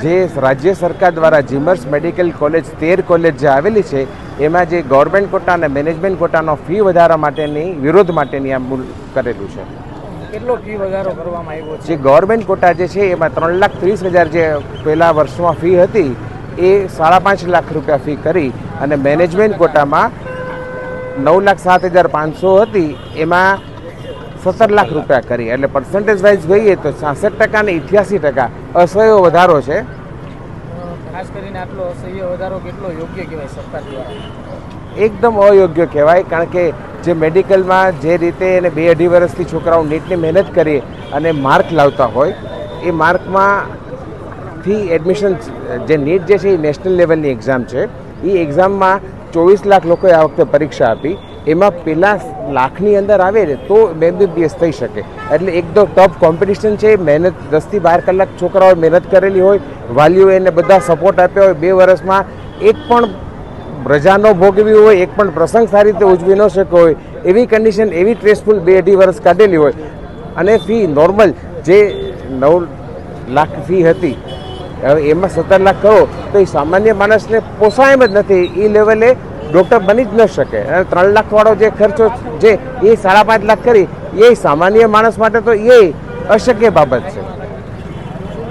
જે રાજ્ય સરકાર દ્વારા જીમર્સ મેડિકલ કોલેજ તેર કોલેજ જે આવેલી છે એમાં જે ગવર્મેન્ટ કોટા અને મેનેજમેન્ટ કોટાનો ફી વધારા માટેની વિરોધ માટેની આ મૂલ કરેલું છે. કેટલો ફી વધારો કરવામાં આવ્યો છે? જે ગવર્મેન્ટ કોટા જે છે એમાં ત્રણ લાખ ત્રીસ હજાર જે પહેલાં વર્ષમાં ફી હતી એ સાડા પાંચ લાખ રૂપિયા ફી કરી અને મેનેજમેન્ટ કોટામાં નવ લાખ સાત હજાર પાંચસો હતી એમાં સત્તર લાખ રૂપિયા કરી. એટલે પર્સન્ટેજ વાઇઝ જોઈએ તો છાસઠ ટકા ને ઇઠ્યાસી ટકા અસહ્યો વધારો છે. ખાસ કરીને આટલો અસહ્ય વધારો કેટલો યોગ્ય કહેવાય સરકાર દ્વારા? એકદમ અયોગ્ય કહેવાય કારણ કે જે મેડિકલમાં જે રીતે એને બે અઢી વર્ષથી છોકરાઓ નીટની મહેનત કરી અને માર્ક લાવતા હોય એ માર્કમાં થી એડમિશન જે નીટ જે છે એ નેશનલ લેવલની એક્ઝામ છે. એ એક્ઝામમાં ચોવીસ લાખ લોકોએ આ વખતે પરીક્ષા આપી. એમાં પેલા લાખની અંદર આવે ને, તો એમબીબીએસ થઈ શકે. એટલે એકદમ ટફ કોમ્પિટિશન છે, મહેનત દસથી બાર કલાક છોકરાઓએ મહેનત કરેલી હોય વાલીઓ એને બધા સપોર્ટ આપ્યા હોય, બે વર્ષમાં એક પણ રજાનો ભોગવી હોય, એક પણ પ્રસંગ સારી રીતે ઉજવી ન શક્યો હોય, એવી કન્ડિશન એવી સ્ટ્રેસફુલ બે અઢી વર્ષ કાઢેલી હોય. અને ફી નોર્મલ જે નવ લાખ ફી હતી, હવે એમાં સત્તર લાખ કરો, તો એ સામાન્ય માણસને પોસાય જ નથી. એ લેવલે ડૉક્ટર બની જ ન શકે. અને ત્રણ લાખવાળો જે ખર્ચો જે એ સાડા પાંચ લાખ કરી, એ સામાન્ય માણસ માટે તો એ અશક્ય બાબત છે.